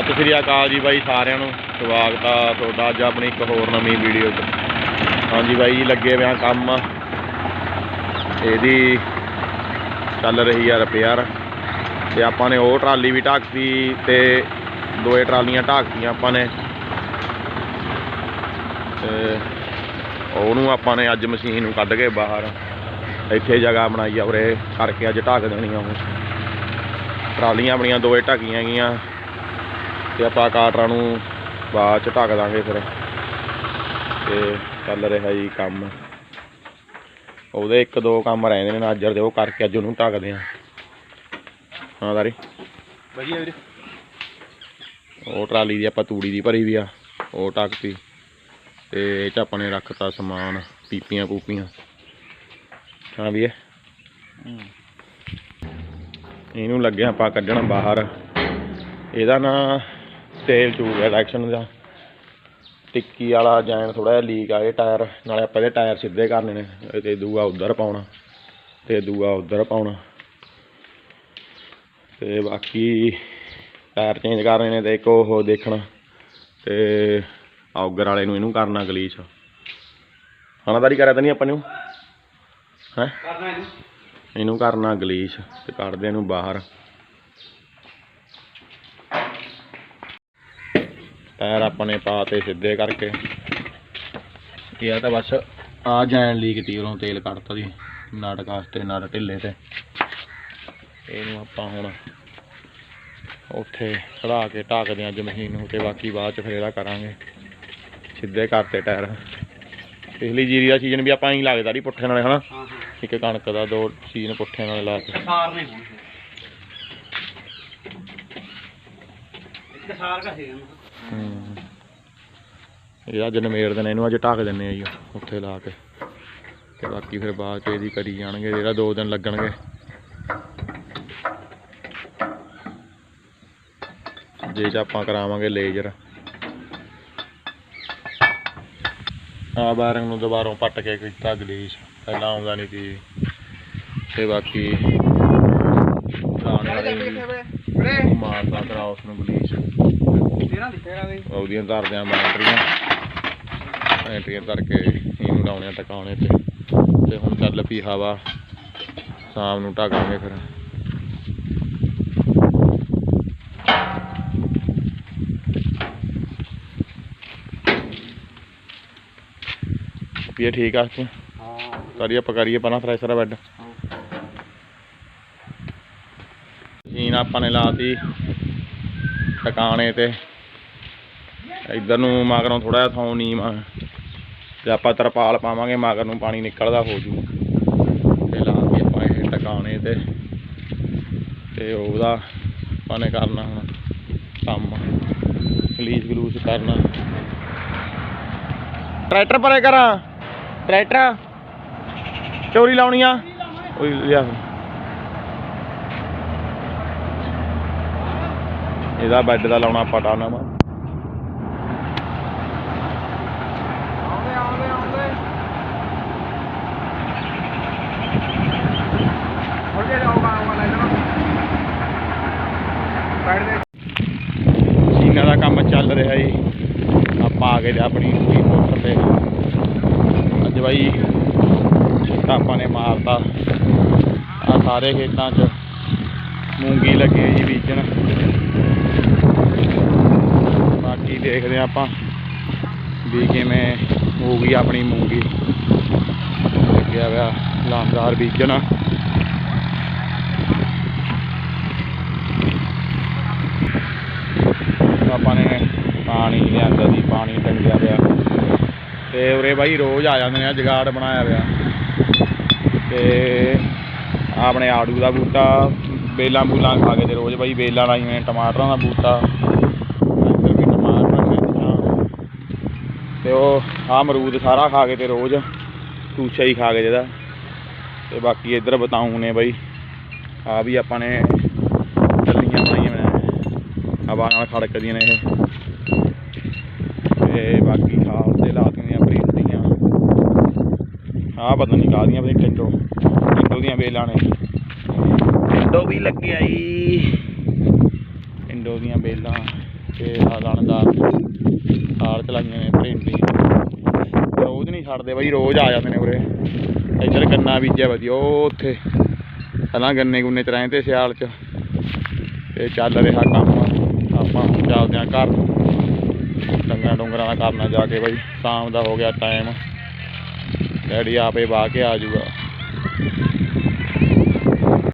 ਸਤਿ ਸ੍ਰੀ ਅਕਾਲ ਜੀ ਬਾਈ ਸਾਰਿਆਂ ਨੂੰ। ਸਵਾਗਤ ਆ ਤੁਹਾਡਾ ਅੱਜ ਆਪਣੀ ਇੱਕ ਹੋਰ ਨਵੀਂ ਵੀਡੀਓ 'ਚ ਹਾਂਜੀ ਬਾਈ ਜੀ, ਲੱਗੇ ਪਿਆ ਕੰਮ। ਇਹਦੀ ਚੱਲ ਰਹੀ ਆ ਰਿਪੇਅਰ ਤੇ ਆਪਾਂ ਨੇ ਉਹ ਟਰਾਲੀ ਵੀ ਢੱਕਤੀ ਤੇ ਦੋਏ ਟਰਾਲੀਆਂ ਢੱਕਤੀਆਂ ਆਪਾਂ ਨੇ। ਤੇ ਉਹਨੂੰ ਆਪਾਂ ਨੇ ਅੱਜ ਮਸ਼ੀਨ ਨੂੰ ਕੱਢ ਕੇ ਬਾਹਰ ਇੱਥੇ ਜਗ੍ਹਾ ਬਣਾਈ ਆ ਉਰੇ, ਕਰਕੇ ਅੱਜ ਢੱਕ ਦੇਣੀਆਂ ਉਹ। ਟਰਾਲੀਆਂ ਆਪਣੀਆਂ ਦੋਏ ਢੱਕੀਆਂ ਗਈਆਂ। ਤੇ ਆਪਾਂ ਕਾਟਰਾਂ ਨੂੰ ਬਾਅਦ ਚ ਢੱਕ ਦਾਂਗੇ ਫਿਰ। ਤੇ ਚੱਲ ਰਿਹਾ ਜੀ ਕੰਮ। ਉਹਦੇ ਇੱਕ ਦੋ ਕੰਮ ਰਹਿੰਦੇ ਨੇ ਨਾਜਰ ਦੇ ਉਹ ਕਰਕੇ ਅੱਜ ਉਹਨੂੰ ਢੱਕਦੇ ਆ। ਹਾਂ ਦਾਰੀ ਵਧੀਆ ਵੀਰੇ। ਉਹ ਟਰਾਲੀ ਦੀ ਆਪਾਂ ਤੂੜੀ ਦੀ ਭਰੀ ਵੀ ਆ ਉਹ ਢੱਕਤੀ। ਤੇ ਇਹ ਚ ਆਪਾਂ ਨੇ ਰੱਖਤਾ ਸਮਾਨ ਪੀਪੀਆਂ ਪੂਪੀਆਂ। ਹਾਂ ਵੀ ਇਹਨੂੰ ਲੱਗਿਆ ਆਪਾਂ ਕੱਢਣ ਬਾਹਰ। ਇਹਦਾ ਨਾ ਤੇਲ ਚੂਗ ਹੈ ਇਲੈਕਸ਼ਨ ਦਾ। ਟਿੱਕੀ ਵਾਲਾ ਜੈਨ ਥੋੜਾ ਜਿਹਾ ਲੀਕ ਆ ਇਹ ਟਾਇਰ ਨਾਲੇ ਆਪਾਂ ਇਹਦੇ ਟਾਇਰ ਸਿੱਧੇ ਕਰਨੇ ਨੇ ਤੇ ਦੂਆ ਉਧਰ ਪਾਉਣਾ ਤੇ ਦੂਆ ਉਧਰ ਪਾਉਣਾ। ਤੇ ਬਾਕੀ ਟਾਇਰ ਚੇਂਜ ਕਰਨੇ ਨੇ ਤੇ ਇੱਕ ਉਹ ਦੇਖਣਾ ਤੇ ਆਉਗਰ ਵਾਲੇ ਨੂੰ ਇਹਨੂੰ ਕਰਨਾ ਗਲੀਚ। ਹਣਾਦਾਰੀ ਕਰਿਆ ਤਾਂ ਨਹੀਂ ਆਪਾਂ ਨੂੰ? ਹੈ? ਕਰਨਾ ਇਹਨੂੰ। ਇਹਨੂੰ ਕਰਨਾ ਗਲੀਚ ਤੇ ਕੱਢਦੇ ਇਹਨੂੰ ਬਾਹਰ। ਟਾਇਰ ਆਪਾਂ ਨੇ ਪਾਤੇ ਸਿੱਧੇ ਕਰਕੇ। ਇਹ ਤਾਂ ਬਸ ਆ ਜੈਨ ਲੀਕ ਤੀ ਉਰੋਂ ਤੇਲ ਕੱਢਤਾ ਦੀ ਨਟ ਕਾਸਤੇ ਨਟ ਢਿੱਲੇ ਤੇ। ਇਹਨੂੰ ਆਪਾਂ ਹੁਣ ਉੱਥੇ ਖੜਾ ਕੇ ਢੱਕਦੇ ਅੱਜ ਮਸ਼ੀਨ ਨੂੰ ਤੇ ਬਾਕੀ ਬਾਅਦ ਚ ਫਿਰ ਇਹਦਾ ਕਰਾਂਗੇ। ਸਿੱਧੇ ਕਰਤੇ ਟਾਇਰ। ਪਿਛਲੀ ਜੀਰੀ ਦਾ ਸੀਜ਼ਨ ਵੀ ਆਪਾਂ ਹੀ ਲੱਗਦਾ ਦੀ ਪੁੱਠੇ ਨਾਲੇ ਹਨਾ? ਇੱਕ ਕਣਕ ਦਾ ਦੋ ਸੀਜ਼ਨ ਪੁੱਠੇ ਨਾਲੇ ਲਾ ਕੇ। ਸਾਰ ਨਹੀਂ ਹੋਣੀ ਇੱਕ ਸਾਰ ਕਾ ਹੂੰ ਇਹ ਅੱਜ ਨਮੇੜ ਦੇਣਾ ਇਹਨੂੰ ਅੱਜ ਢੱਕ ਦਿੰਨੇ ਆ ਜੀ ਉੱਥੇ ਲਾ ਕੇ। ਤੇ ਬਾਕੀ ਫਿਰ ਬਾਅਦ ਚ ਇਹਦੀ ਕਰੀ ਜਾਣਗੇ ਜਿਹੜਾ ਦੋ ਦਿਨ ਲੱਗਣਗੇ। ਜੇ ਚ ਆਪਾਂ ਕਰਾਵਾਂਗੇ ਲੇਜ਼ਰ। ਆ ਬਾਰੰਗ ਨੂੰ ਦੁਬਾਰੋਂ ਪੱਟ ਕੇ ਕੀਤਾ ਗਲੀਸ਼ ਪਹਿਲਾਂ ਆਉਂਦਾ ਨਹੀਂ ਸੀ। ਤੇ ਬਾਕੀ ਖਾਣੇ ਵਾਲੇ ਮਾਰਦਾ ਕਰਾ ਉਸ ਨੂੰ ਗਲੀਸ਼। ਤੇਰਾ ਦੀ ਤੇਰਾ ਦੀ ਉਹਦੀਆਂ ਧਰਦੇ ਆ ਬੈਟਰੀਆਂ ਬੈਟਰੀਆਂ ਧਰ ਕੇ ਇਹਨੂੰ ਲਾਉਣੇ ਆ ਟਿਕਾਉਣੇ ਤੇ। ਤੇ ਹੁਣ ਚੱਲ ਪਈ ਹਵਾ। ਸ਼ਾਮ ਨੂੰ ਢਾਕਾਂਗੇ ਫਿਰ। ਵੀ ਠੀਕ ਆ ਤੂੰ ਹਾਂ ਕਰੀਏ ਆਪਾਂ ਕਰੀਏ ਪਹਿਲਾਂ ਫਰੈਸ਼ਰ ਬੈੱਡ ਸ਼ੀਨ ਆਪਾਂ ਨੇ ਲਾਤੀ ਟਿਕਾਣੇ ਤੇ। ਇੱਧਰ ਨੂੰ ਮਾਗਰੋਂ ਥੋੜਾ ਜਿਹਾ ਥਾਂ ਨੀਮ ਆ। ਤੇ ਆਪਾਂ ਤਰਪਾਲ ਪਾਵਾਂਗੇ, ਮਾਗਰ ਨੂੰ ਪਾਣੀ ਨਿਕਲਦਾ ਹੋ ਜੂ। ਤੇ ਲਾ ਕੇ ਆਪਾਂ ਇਹ ਟਿਕਾਣੇ ਤੇ। ਤੇ ਉਹਦਾ ਆਪਾਂ ਨੇ ਕਰਨਾ ਹੁਣ ਕੰਮ। ਗਲੀਸ ਗਲੂਸ ਕਰਨਾ। ਟਰੈਕਟਰ ਪਰੇ ਕਰਾਂ। ਟਰੈਕਟਰ। ਚੋਰੀ ਲਾਉਣੀ ਆ। ਓਏ ਲਿਆ। ਇਹਦਾ ਬੈੱਡ ਦਾ ਲਾਉਣਾ ਪਟਾ ਨਾ ਵਾ ਆਉਂਦੇ ਆਉਂਦੇ ਆਉਂਦੇ ਹੋ ਜੇ ਜਾਊਗਾ ਆਊਗਾ ਲੈ ਜਾਣਾ ਸਾਈਡ ਦੇ ਮਸ਼ੀਨਾਂ ਦਾ ਕੰਮ ਚੱਲ ਰਿਹਾ ਜੀ। ਆਪਾਂ ਆ ਗਏ ਆਪਣੀ ਪੂਰੀ ਮੋਟਰ ਤੇ। ਅੱਜ ਬਾਈ ਛਿੱਟਾ ਆਪਾਂ ਨੇ ਮਾਰਤਾ। ਆ ਸਾਰੇ ਖੇਤਾਂ 'ਚ ਮੂੰਗੀ ਲੱਗੀ ਜੀ ਬੀਜਣ। ਬਾਕੀ ਦੇਖਦੇ ਹਾਂ ਆਪਾਂ ਵੀ ਕਿਵੇਂ ਹੋ ਗਈ ਆਪਣੀ ਮੂੰਗੀ। ਲੱਗਿਆ ਹੋਇਆ ਲਾਂਦਾਰ ਬੀਜਣ। ਆਪਾਂ ਨੇ ਪਾਣੀ ਲਿਆਂਦਾ ਸੀ ਪਾਣੀ ਟੰਗਿਆ ਪਿਆ। ਤੇ ਉਰੇ ਬਾਈ ਰੋਜ਼ ਆ ਜਾਂਦੇ ਨੇ, ਆਹ ਜਗਾੜ ਬਣਾਇਆ ਪਿਆ। ਤੇ ਆਪਣੇ ਆੜੂ ਦਾ ਬੂਟਾ, ਬੇਲਾਂ ਬੂਲਾਂ ਖਾ ਕੇ ਤੇ ਰੋਜ਼ ਬਾਈ ਬੇਲਾਂ ਲਾਈਆਂ ਹੋਈਆਂ ਟਮਾਟਰਾਂ ਦਾ ਬੂਟਾ। ਇੱਧਰ ਵੀ ਟਮਾਟਰ ਮਿਰਚਾਂ ਤੇ ਉਹ ਆ ਅਮਰੂਦ ਸਾਰਾ ਖਾ ਕੇ ਤੇ ਰੋਜ਼ ਟੂਛਾ ਹੀ ਖਾ ਕੇ ਜਿਹਦਾ ਤੇ ਬਾਕੀ ਇੱਧਰ ਬਤਾਉ ਨੇ ਬਾਈ। ਆ ਵੀ ਆਪਾਂ ਨੇ ਹਵਾ ਨਾਲ ਖੜਕਦੀਆਂ ਨੇ ਇਹ। ਤੇ ਬਾਕੀ ਖਾਲ ਤੇ ਲਾਤੀਆਂ ਦੀਆਂ। ਬਰੀਕੀਆਂ ਆਹ ਪਤਾ ਨਹੀਂ ਕਾਹਦੀਆਂ ਬਈ ਟਿੰਡੋ ਟਿੰਡੋ ਦੀਆਂ ਵੇਲਾਂ ਨੇ। ਟਿੰਡੋ ਵੀ ਲੱਗਿਆ ਈ। ਟਿੰਡੋ ਦੀਆਂ ਵੇਲਾਂ ਤੇ ਆ ਲਾਣਦਾਰ ਹਾਲ ਚਲਾਈਆਂ ਨੇ ਭਰਿੰਡੀ ਰੋਜ਼ ਨਹੀਂ ਛੱਡਦੇ ਬਾਈ ਰੋਜ਼ ਆ ਜਾਂਦੇ ਨੇ ਉਰੇ। ਇੱਧਰ ਗੰਨਾ ਬੀਜਿਆ ਵਧੀਆ ਉਹ ਉੱਥੇ। ਪਹਿਲਾਂ ਗੰਨੇ ਗੁੰਨੇ ਚ ਰਹੇ ਤੇ ਸਿਆਲ ਚ। ਤੇ ਚੱਲ ਰਿਹਾ ਕੰਮ। ਚੱਲਦੇ ਹਾਂ ਘਰ। ਨੂੰ ਡੰਗਰਾਂ ਡੁੰਗਰਾਂ ਦਾ ਕਰਨਾ ਜਾ ਕੇ ਬਾਈ, ਸ਼ਾਮ ਦਾ ਹੋ ਗਿਆ ਟਾਈਮ ਡੈਡੀ ਆਪੇ ਵਾਹ ਕੇ ਆ ਜਾਊਗਾ।